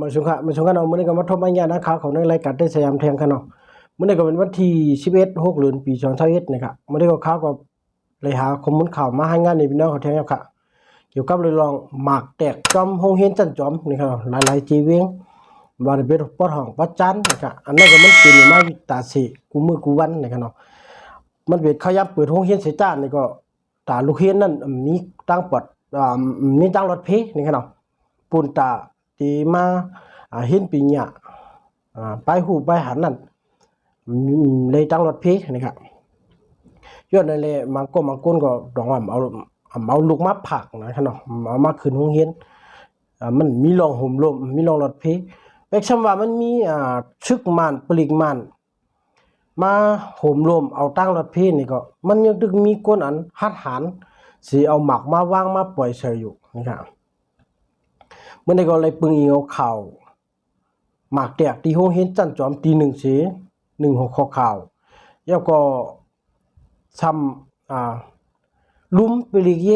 มาชงค่ะมาชงกันเอามื้อนี้ก็มาทบอัญญานะข่าวของในรายการได้สยามแทงกันเนาะมื้อนี้ก็เป็นวันที่11 6เดือนปี2021นะครับมื้อนี้ก็ข่าวก็เลยหาข้อมูลข่าวมาให้งานในพี่น้องเขาแทงครับค่ะเกี่ยวกับเรื่องหมากแตกจอมโฮงเฮียนจันจอมนี่ครับหลายๆจีเวียงบริเวณปอดห้องปัจจันนะครับอันนั้นก็มันเป็นมาวิตาสิกูมือกูวันนะครับเนาะมันเป็นขยับเปิดโฮงเฮียนเสียจ้านนี่ก็ตาลูกเฮียนนั่นมีตั้งปอดอ่ามีตั้งรถเพนี่ครับเนาะปูนตา ตีมาอ่าเห็นปีญะอ่าไปหูไปหันนั่นเลยตั้งรถเพนะครับย้อนนั่นแหละมังก็มังก้นก็ดองว่าเอาเอาลูกมาผักนะครับเนาะเอามาขึ้นโรงเรียนมันมีรองห่มลมมีรองรถเพแปลว่ามันมีอ่าชึกม่านปลิกม่านมาห่มลมเอาตั้งรถเพนี่ก็มันยังดึกมีคนอันหัดหันสิเอาหมักมาวางมาปล่อยเฉยอยู่นะครับ เมื่อใดก็เลยปึงอีเอาข่าวหมากแตกที่โรงเรียนจันจอมตีหนึ่งเสีหนึ่งหกข้อข่าวแล้วก็ซ้ำอ่าลุมไปลีกเย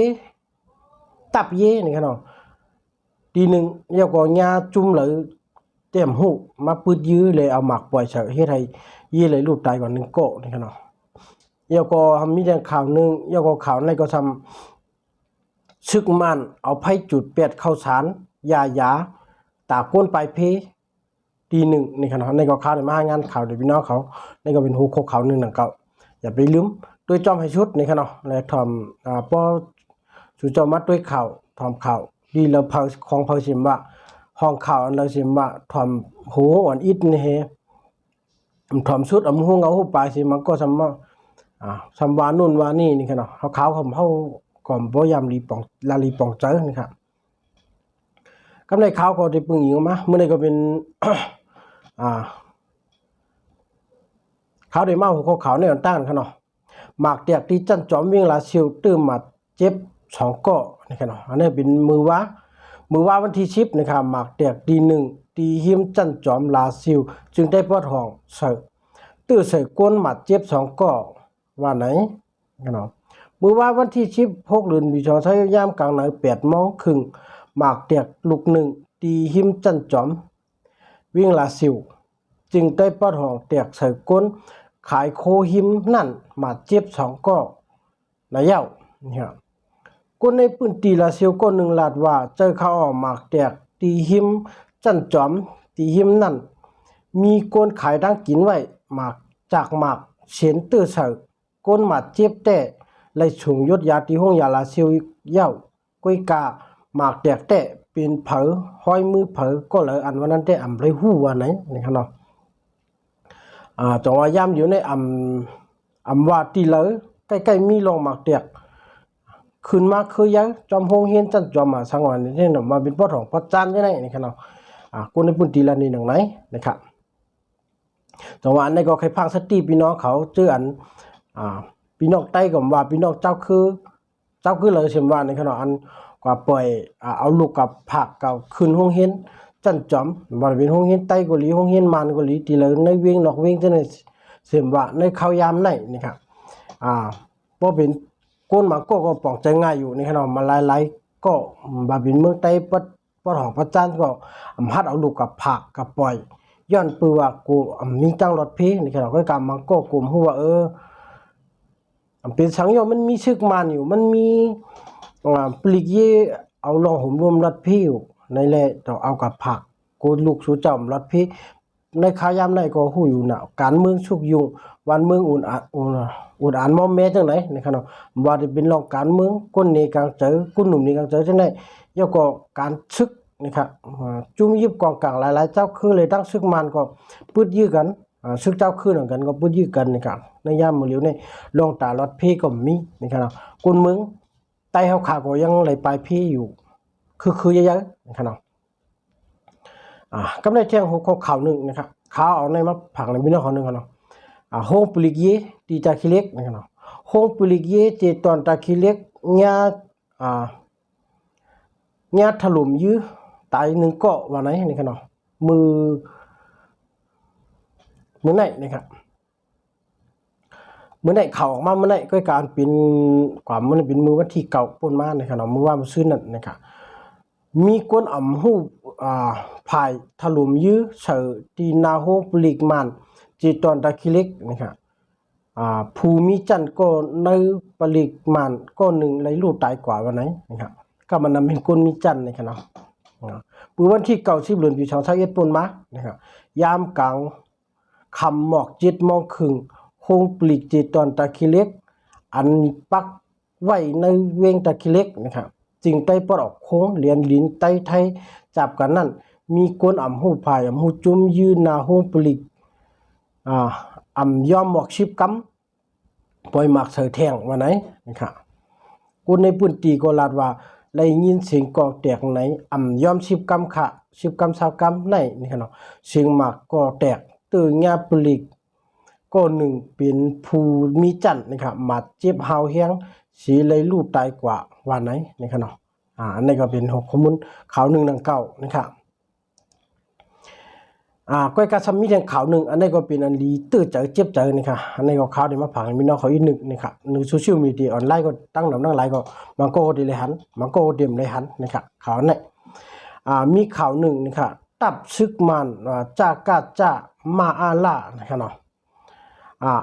ตับเยนี่ครับเนาะทีหนึ่งเดี๋ยวก็ญาจุ่มเลยเต็มหูมาปืดยื้อเลยเอาหมักปล่อยเฉยเฮ็ดให้เยเลยลูกตายก่อนหนึ่งโกะนี่ครับเนาะเดี๋ยวก็ทำมีแต่ข่าวหนึ่งเดี๋ยวก็ข่าวในก็ทำซึกมันเอาไผจุดเป็ดเข้าสาร ยายาตาก้นปลายเพทีหนึ่งนี่ครับเนาะในก็ข่าวในมางานข่าวเดี๋ยวพี่น้องเขาในก็เป็นหูโคกข่าหนึ่งหนังเก่าอย่าไปลืมด้วยจอมให้ชุดนี่ครับเนาะและทอมอ่าปอสุจอมัดด้วยข่าวทอมข่าวดีแล้วเผาของเผาสิมว่าห้องข่าวอันเราสิมว่าทอมหูอ่อนอิดนี่เฮทอมชุดอำหูเงาหูปลายสิมันก็สำว่าอ่าสำวานู่นวานี่นี่ครับเนาะเขาขาวผมเฮาก่อมบ่ยามลีปองลาลีปองเจอนี่ครับ กำในข่าวก็ได้ปึงอีกมาเมื่อใดก็เป็นอ่าข่าวได้มาหัวข้อข่าวในอันตั้งครับเนาะหมากเตียกที่จันจอมวิ่งลาซิวตื้มมาเจ็บสองก้อนะครับเนาะอันนี้เป็นมือว่ามือว่าวันที่ชิปนะครับหมากเตียกตีหนึ่งตีหิมจันจอมลาซิว จึงได้ปอดห้องเสือตื้อเสือก้นหมัดเจ็บสองก้อว่าไหนนะครับเนาะมือว่าวันที่ชิปหกเดือนวิชาใช้ยามกลางหนังแปดโมงครึ่ง หมากเตียกลูกหนึ่งตีหิมจันจอม วิ่งลาซิว จึงได้ปอดหองเตียกเสือก้น ขายโคหิมนั่นมาเจ็บสองก็นายเย้าเนี่ยคนในปืนตีลาเซียวก็หนึ่งลาดว่าเจอเขาออกหมากแตกตีหิมจันจอม ตีหิมนั่น มีคนขายดังกินไว้หมากจากหมากเฉียนตื้อเสือก้นหมาเจ็บแต่เลยฉุงยศยาตีห้องยาลาซียวเย้าก้อยกา หมากแตกแต่เป็นเผอห้อยมือเผอก็เลยอันวันนั้นได้อำเลยหู้ว่าไหนนี่ครับเนาะอ่าจงว่ายามอยู่ในอำอำว่าตีเลยใกล้ๆมีลงหมากเตียกขึ้นมาคือยังจอมโฮงเฮียนจันจอมมาสังวันนี่เนาะมาเป็นปอของปัจจันจังไดนี่ครับเนาะอ่าคนในพื้นที่ละนี่หนังไหนนะครับจังหวะนี้ก็ใครพังสติพี่น้องเขาเจออันอ่าพี่น้องใต้ก็ว่าพี่น้องเจ้าคือ เจ้าคือเลยเสียมว่านี่ครับเนาะอัน กว่าปล่อยอ่าเอาลูกกับผักกับขึ้นโฮงเฮียนจันจอมบริเวณห้องเฮียนใต้กุลีห้องเฮียนมานกุลีตีเลยในเวียงนอกเวียงจะในเสียมว่าในข้าวยามในนี่ครับอ่าพอเป็นก้นหมาก็ก็ปองใจง่ายอยู่นี่ครับมาหลายๆก็บาบินเมืองใต้ปัดปัดของพระจันทร์ก็พัดเอาลูกกับผักกับปล่อยย้อนปือว่ากูมีจังรถเพนี่ครับก็กำมังก็กลุ่มหัวเออเป็นสังโยมันมีชึกมันอยู่มันมี ปลีกเยเอาลองห่มรวมรถเพอยู่ในแหละต้องเอากับผักกนลูกสูจอมรัดพี่ในขายามในก็ฮู้อยู่น่ะการเมืองชุกยุงวันเมืองอุ่นอะอุ่นอุ่นอ่านมอมแม่จังไหนในะครับเนาะว่าจะเป็นรองการเมืองคนนี้กลางเจอคนหนุ่มนี้กลางเจอจังได๋แล้วก็การซึกนะครับจุ่มยิบกองกลางหลายๆเจ้าคือเลยตั้งซึกมันก็ปืดยื้อกันซึกเจ้าคือเหมือนกันก็ปืดยื้อกันนะครับในยามมือเหลียวในลองตารถพี่ก็มีนะครับเนาะคนเมือง ใต้เฮาขาก็ยังไหลปลายพี่อยู่ คือคือเยอะๆนะครับเนาะอ่ากำไรแจ้งหัวข้อข่าวหนึ่งนะครับข่าวเอาในมาผักในมินของหนึ่งกันเนาะอ่าโฮงปลิกเยตีตาคิเล็กนะครับเนาะโฮงปลิกเยเจตอนตาคิเล็กญาอ่าญาถล่มยื้อตายหนึ่งเกาะว่าไหนนี่ครับเนาะมือมือไหนนะครับ เมื่อไหนเข่าออกมาเมื่อไหนก็การเป็นความมันเป็นมือวันที่เก่าปนมานะครับเนาะมือว่ามันซื้อนั่นนะครับมีกวนอ่ำหูอ่าภายถลุมยื้อเสือตีนาโฮปลิกมันจีตอนตะคิเล็กนะครับอ่าภูมิจันทร์ก็ในปลิกมันก็หนึ่งเลยลูกตายกว่าวันไหนนะครับก็มันนำเป็นกวนมีจันทร์นะครับเนาะปือวันที่เก่าสิบเดือนปีสองพันเอ็ดปนมานะครับยามกลางคำหมอกจิตมองขึง โฮงปลิกจีตอนตะคิเล็ก อันปักไว้ในเวงตะคิเล็กนะครับจึงใต้ปลอกโค้งเหรียญลิ้นใต้ไทยจับกันนั่น มีกวนอ่ำหูพายอ่ำหูจุ้มยืนนาโฮงปลิกอ่าอ่ำย่อมหมอกชิบกำปล่อยหมักเสือแทงวันไหนนะครับกูในพื้นตีก็ลาดว่าได้ยินเสียงกอกแตกไหนอ่ำย่อมชิบกำขะชิบกำสาวกำไหนนี่ครับเนาะเสียงหมากก็แตกตื่นญาปลิก ก็หนึ่งเป็นภูมิจันทร์นะครับมาเจ็บหาเฮียงสีเลยลูกตายกว่าวันไหนนะครับเนาะอ่าอันนี้ก็เป็นหกข้อมูลข่าวหนึ่งดังเก่านะครับอ่าก้อยกาซัมมีเรื่องข่าวหนึ่งอันนี้ก็เป็นอันดีตื้อเจอเจ็บเจอนี่ค่ะอันนี้ก็ข่าวที่มาผ่านมีน้องเขาอีกหนึ่งนะครับในโซเชียลมีเดียออนไลน์ก็ตั้งหนำตั้งหลายก็มันก็ดีเลยหันมันก็เดียมเลยหันนะครับข่าวนี้อ่ามีข่าวหนึ่งนะครับตับซึกมันอ่าจากาจ้ามาอาล่านะครับเนาะ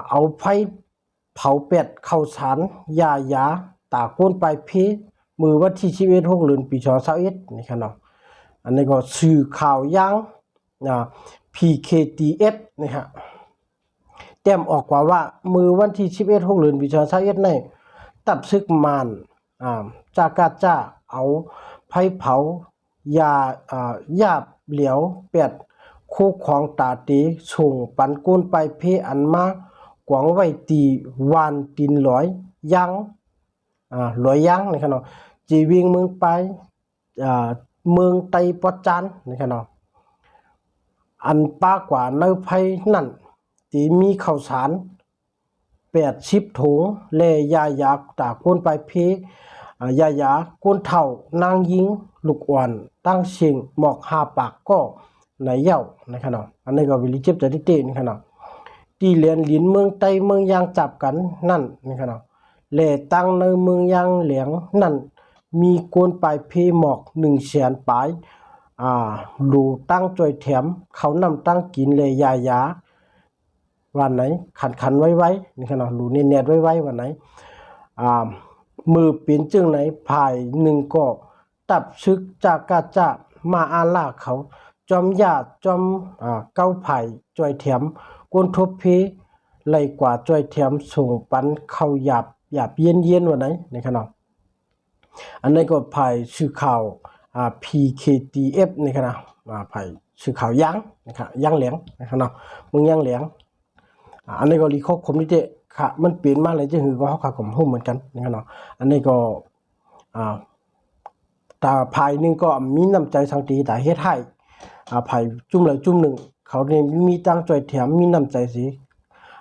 เอาไฟเผาเป็ดเข้าสารยายาตากโคนไปลายเพมือวันที่ชีวิตหกเดือนปีชอสาเอ็ดนี่ครับเนาะอันนี้ก็สื่อข่าวยังอ่า PKTS นี่ฮะแต้มออกกว่าว่ามือวันที่11 6เดือนปีชอสาเอ็ดในตับซึกมานอ่าจากาจ้าเอาไฟเผายาอ่ายาเหลียวเป็ด คู่ของตาตีส่งปันก้นไปเพอันมากวางไว้ตีวานตินลอยยังอ่าลอยยังนะครับเนาะจีวิงเมืองไปอ่าเมืองไตปอจันนะครับเนาะอันป้ากว่าในไผนั่นที่มีข้าวสารแปดสิบถุงเลยายาตากก้นไปเพอ่ายายาก้นเท่านางยิงลูกอ่อนตั้งเชียงหมอกหาปากก็ ในเย้านะครับเนาะอันนี้ก็วิลิเจ็บจะที่เตนะครับเนาะที่เรียนลินเมืองไตเมืองยางจับกันนั่นนะครับเนาะแหล่ตั้งในเมืองยางเหลียงนั่น มีโกนปลายเพหมอกหนึ่งแสนปลายอ่าดูตั้งจอยแถม เขานำตั้งกินเลยยายาวันไหน ขันขันไว้ไว้นี่ครับเนาะดูเนียดไว้ไว้วันไหนอ่ามือปีนจึงไหนภายหนึ่งก็ตับซึกจากกาจะมาอาล่าเขา จอมญาจอมอ่าเก้าไผ่จอยแถมกวนทบพไหลกว่าจอยแถมส่งปันเข้าหยาบหยาบเย็นเย็นวันไหนในขณะอันนี้ก็ไผ่ชื่อข่าวอ่า PKTF ในขณะอ่าไผ่ชื่อข่าวยังนะครับยังเหลียงนะครับเนาะมึงยังเหลียงอันนี้ก็รีโคกคมนี่เจค่ะมันเปลี่ยนมาเลยจะหือก็เขาขาผมหุ้มเหมือนกันนะครับเนาะอันนี้ก็อ่าตาภายหนึงก็มีน้ำใจสังตีแต่เฮ็ดให้ อ่าไผ่จุ่มเลยจุ่มหนึ่งเขาเนี่ยมีตั้งจแถมมีน้ำใจสิ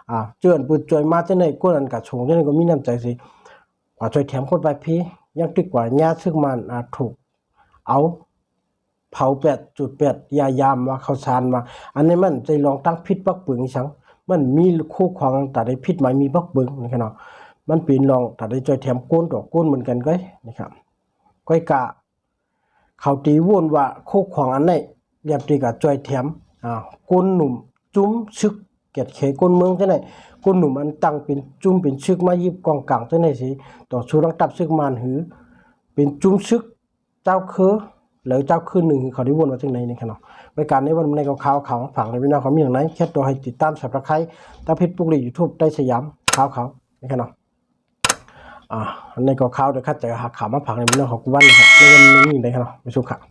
อ่าเจือนปืนจอยมาจะไหนก้นอันกะชงจะไหนก็มีน้ำใจสิกว่าจอยแถมคนไปพี่ยังตึกว่าญาติซึ่งมันอ่าถูกเอาเผาแปดจุดแปดยายามว่าเขาสารมา อันนี้มันใจลองตั้งพิษปักปึงสังมันมีคู่ของแต่ได้พิษหมายมีปักปึงนะครับเนาะมันเป็นลองแต่ได้จอยแถมก้นต่อก้นเหมือนกันก็นะครับก้อยกะเขาตีวุ่นว่าโคกของอันไหน เรียบตีกับจอยแถมอ่าก้นหนุ่มจุ้มชึกเกียดเขยก้นเมืองจังไหนก้นหนุ่มอันตั้งเป็นจุ้มเป็นชึกมายิบกองกลางจังไหนสิต่อชูรังตับชึกมานหือ เป็นจุ้มชึกเจ้าคือหรือเจ้าคือหนึ่งเขาได้วนมาจังไหนนี่ครับเนาะรายการในวันในข่าวข่าวข่าวผังในวินาเขามีอย่างไรแค่ตัวให้ติดตามสับตะไคร้ตาเพชรปุกลียูทูบได้สยามข่าวเขานี่ครับเนาะอ่าอันก็ข่าวเดี๋ยวข้าจะหาข่าวมาผังในเรื่องของกูวันนะครับในวันนี้มีอะไรครับเนาะไปชมข่าว